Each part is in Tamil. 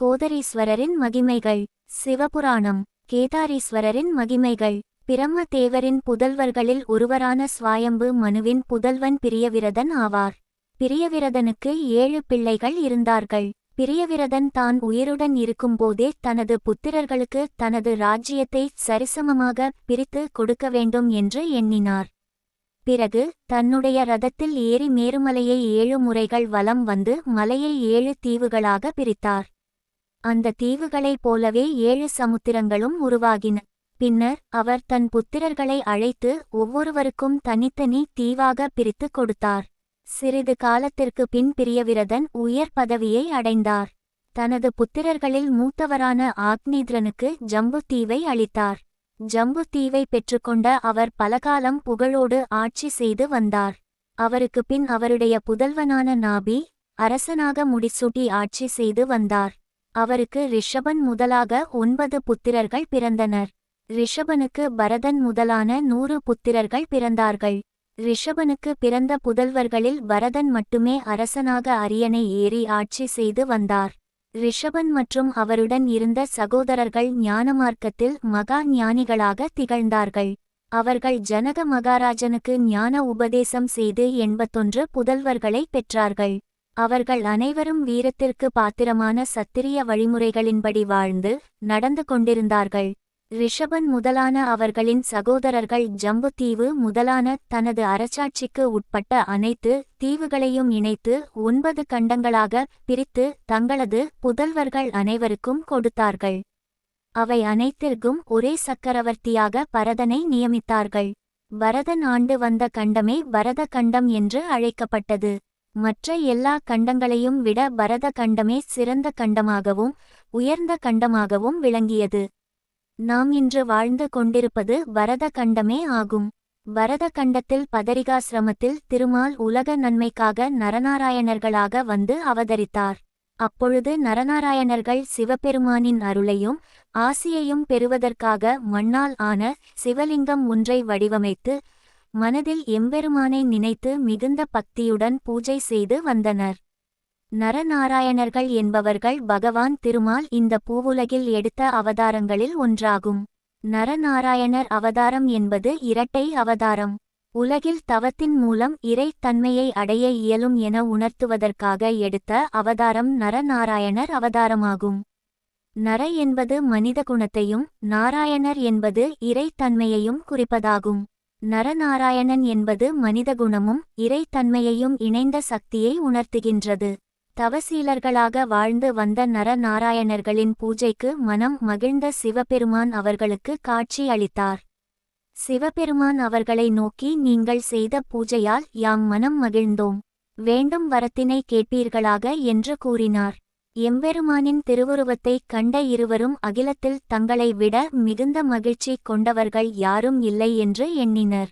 கோதரீஸ்வரரின் மகிமைகள் சிவபுராணம் கேதாரீஸ்வரரின் மகிமைகள் பிரம்ம தேவரின் புதல்வர்களில் ஒருவரான சுவாயம்பு மனுவின் புதல்வன் பிரியவிரதன் ஆவார். பிரியவிரதனுக்கு ஏழு பிள்ளைகள் இருந்தார்கள். பிரியவிரதன் தான் உயிருடன் இருக்கும்போதே தனது புத்திரர்களுக்கு தனது ராஜ்யத்தை சரிசமமாக பிரித்து கொடுக்க வேண்டும் என்று எண்ணினார். பிறகு தன்னுடைய ரதத்தில் ஏறி மேருமலையை ஏழு முறைகள் வலம் வந்து மலையை ஏழு தீவுகளாக பிரித்தார். அந்த தீவுகளைப் போலவே ஏழு சமுத்திரங்களும் உருவாகின. பின்னர் அவர் தன் புத்திரர்களை அழைத்து ஒவ்வொருவருக்கும் தனித்தனி தீவாக பிரித்து கொடுத்தார். சிறிது காலத்திற்கு பின் பிரியவிரதன் உயர் பதவியை அடைந்தார். தனது புத்திரர்களில் மூத்தவரான ஆக்னீத்ரனுக்கு ஜம்பு தீவை அளித்தார். ஜம்பு தீவை பெற்றுக்கொண்ட அவர் பலகாலம் புகழோடு ஆட்சி செய்து வந்தார். அவருக்கு பின் அவருடைய புதல்வனான நாபி அரசனாக முடிசூட்டி ஆட்சி செய்து வந்தார். அவருக்கு ரிஷபன் முதலாக ஒன்பது புத்திரர்கள் பிறந்தனர். ரிஷபனுக்கு பரதன் முதலான நூறு புத்திரர்கள் பிறந்தார்கள். ரிஷபனுக்கு பிறந்த புதல்வர்களில் பரதன் மட்டுமே அரசனாக அரியணை ஏறி ஆட்சி செய்து வந்தார். ரிஷபன் மற்றும் அவருடன் இருந்த சகோதரர்கள் ஞானமார்க்கத்தில் மகா ஞானிகளாக திகழ்ந்தார்கள். அவர்கள் ஜனக மகாராஜனுக்கு ஞான உபதேசம் செய்து எண்பத்தொன்று புதல்வர்களை பெற்றார்கள். அவர்கள் அனைவரும் வீரத்திற்கு பாத்திரமான சத்திரிய வழிமுறைகளின்படி வாழ்ந்து நடந்து கொண்டிருந்தார்கள். ரிஷபன் முதலான அவர்களின் சகோதரர்கள் ஜம்புத்தீவு முதலான தனது அரசாட்சிக்கு உட்பட்ட அனைத்து தீவுகளையும் இணைத்து ஒன்பது கண்டங்களாக பிரித்து தங்களது புதல்வர்கள் அனைவருக்கும் கொடுத்தார்கள். அவை அனைத்திற்கும் ஒரே சக்கரவர்த்தியாக பரதனை நியமித்தார்கள். பரதன் ஆண்டு வந்த கண்டமே பரத கண்டம் என்று அழைக்கப்பட்டது. மற்ற எல்லா கண்டங்களையும் விட பரத கண்டமே சிறந்த கண்டமாகவும் உயர்ந்த கண்டமாகவும் விளங்கியது. நாம் இன்று வாழ்ந்து கொண்டிருப்பது பரத கண்டமே ஆகும். பரத கண்டத்தில் பதரிகாசிரமத்தில் திருமால் உலக நன்மைக்காக நரநாராயணர்களாக வந்து அவதரித்தார். அப்பொழுது நரநாராயணர்கள் சிவபெருமானின் அருளையும் ஆசியையும் பெறுவதற்காக மண்ணால் ஆன சிவலிங்கம் ஒன்றை வடிவமைத்து மனதில் எம்பெருமானை நினைத்து மிகுந்த பக்தியுடன் பூஜை செய்து வந்தனர். நரநாராயணர்கள் என்பவர்கள் பகவான் திருமால் இந்த பூவுலகில் எடுத்த அவதாரங்களில் ஒன்றாகும். நரநாராயணர் அவதாரம் என்பது இரட்டை அவதாரம். உலகில் தவத்தின் மூலம் இறை தன்மையை அடைய இயலும் என உணர்த்துவதற்காக எடுத்த அவதாரம் நரநாராயணர் அவதாரமாகும். நர என்பது மனித குணத்தையும் நாராயணர் என்பது இறை தன்மையையும் குறிப்பதாகும். நரநாராயணன் என்பது மனித குணமும் இறைத்தன்மையையும் இணைந்த சக்தியை உணர்த்துகின்றது. தவசீலர்களாக வாழ்ந்து வந்த நரநாராயணர்களின் பூஜைக்கு மனம் மகிழ்ந்த சிவபெருமான் அவர்களுக்கு காட்சி அளித்தார். சிவபெருமான் அவர்களை நோக்கி நீங்கள் செய்த பூஜையால் யாம் மனம் மகிழ்ந்தோம். வேண்டும் வரத்தினை கேட்பீர்களாக என்று கூறினார். எம்பெருமானின் திருவுருவத்தைக் கண்ட இருவரும் அகிலத்தில் தங்களை விட மிகுந்த மகிழ்ச்சி கொண்டவர்கள் யாரும் இல்லை என்று எண்ணினர்.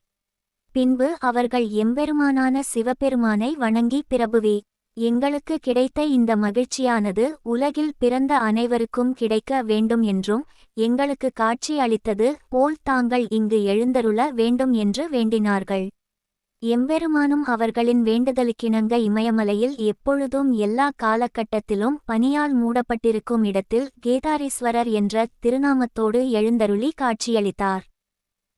பின்பு அவர்கள் எம்பெருமானான சிவபெருமானை வணங்கி பிரபுவே எங்களுக்கு கிடைத்த இந்த மகிழ்ச்சியானது உலகில் பிறந்த அனைவருக்கும் கிடைக்க வேண்டும் என்றும் எங்களுக்கு காட்சி அளித்தது போல் தாங்கள் இங்கு எழுந்தருள வேண்டும் என்று வேண்டினார்கள். எம்பெருமானும் அவர்களின் வேண்டுதலுக்கிணங்க இமயமலையில் எப்பொழுதும் எல்லா காலகட்டத்திலும் பனியால் மூடப்பட்டிருக்கும் இடத்தில் கேதாரீஸ்வரர் என்ற திருநாமத்தோடு எழுந்தருளி காட்சியளித்தார்.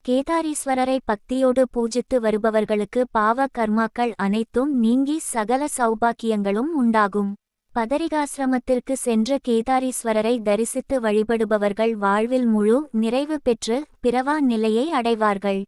கேதாரீஸ்வரரை பக்தியோடு பூஜித்து வருபவர்களுக்கு பாவ கர்மாக்கள் அனைத்தும் நீங்கி சகல சௌபாக்கியங்களும் உண்டாகும். பதரிகாசிரமத்திற்கு சென்ற கேதாரீஸ்வரரை தரிசித்து வழிபடுபவர்கள் வாழ்வில் முழு நிறைவு பெற்று பிறவா நிலையை அடைவார்கள்.